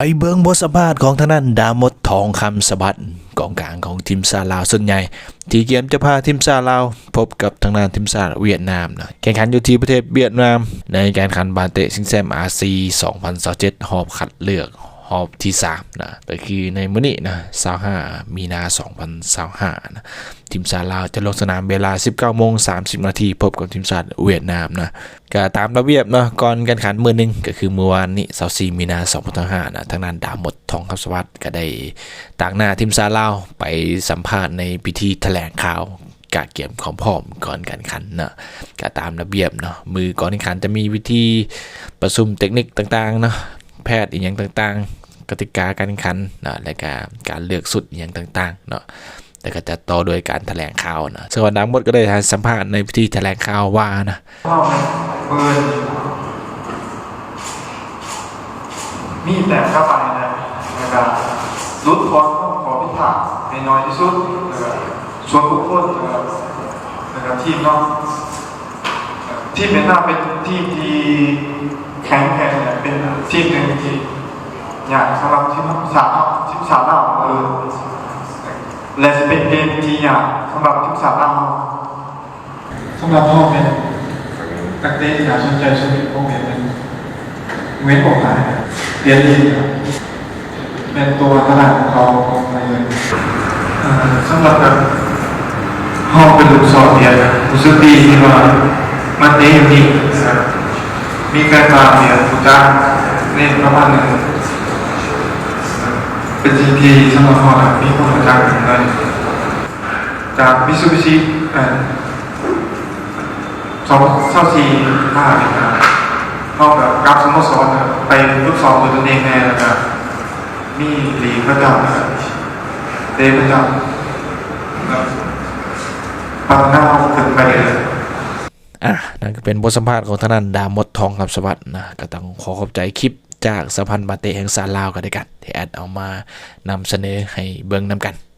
ไปเบิ้งบทสัมภาษณ์ของทางนั้นดามดทองคำสบัดกองกลางของทีมซาลาวส่วนใหญ่ ที่เกมจะพาทีมซาลาว พบกับทางด้านทีมซาเวียดนามนะแข่งขันอยู่ที่ประเทศเวียดนาม ในการแข่งขันบาเตะซิงแซมอาซี2027หอบคัดเลือก หอบที่3นะก็คือในมื้อนี้นะ25มีนา2025นะทีมซาลาวจะลงสนามเวลา 19โมง30 นาทีพบกับทีมชาติเวียดนามนะก็ตามระเบียบเนาะก่อนการขันมือหนึงก็คือเมื่อวานนี้24มีนา2025นะทางด้นดาหมดทองคำสวัสดิ์ก็ได้ต่างหน้าทีมซาลาวไปสัมภาษณ์ในพิธีแถลงข่าวกะเก็บของพร้อมก่อนการขันเนาะก็ตามระเบียบเนาะมือก่อนการขันจะมีวิธีประชุมเทคนิคต่างๆเนาะ แพทย์อีกอย่างต่างๆ กติกาการแข่งขันเนาะและการการเลือกสุดอหย่างต่างๆเนาะแต่ก็จะต่อโดยการแถลงข่าวนะส่วนดังหมดก็ได้สัมภาษณ์ในพิธีแถลงข่าวว่านะข้าปืนมีดแต่เข้าไปนะนะครับรุดคอนต้องขอพิพากษาให้น้อยที่สุดนะครับส่วนบุคคลนะครับนะครับทีมเนาะทีมเป็นหน้าเป็นทีมที่ แข็งแกร่งเป็นทีมหนึ่งที่อย่างสำหรับทีมสามทีมสามเราเออและจะเป็นเกมที่อย่างสำหรับทีมสามเราสำหรับพ่อเป็นตักเต้ที่น่าสนใจชีวิตผมเป็นเว้นผมหายเรียนดีครับเป็นตัวตลาดของเขาของอะไรเลยสำหรับแบบห้องเป็นลูกสอนเรียรู้สึกดีที่ว่ามันเน้นดีครับ มีการมาเรียนผู้จ้างเน้นประมาณหนึ่งเป็นสิ่งที่สำหรับพ่อนะมีความประจักษ์เลยจากมิซูบิชิอ่าสองเท่าทีมาเลยครับนอกจากกราฟสโมสรนะครับไปทดสอบตัวตนเองแน่นะครับมีหลีกประจำนะครับเดย์ประจำนะครับบางหน้าถึงไปเลย อะนั่นก็เป็นบทสัมภาษณ์ของทางด้านดามดทองคำสวัสดิ์นะก็ต้องขอขอบใจคลิปจากสะพานบาเตแห่งซาลาวกันด้วยกันที่แอดเอามานำเสนอให้เบิ่งนำกัน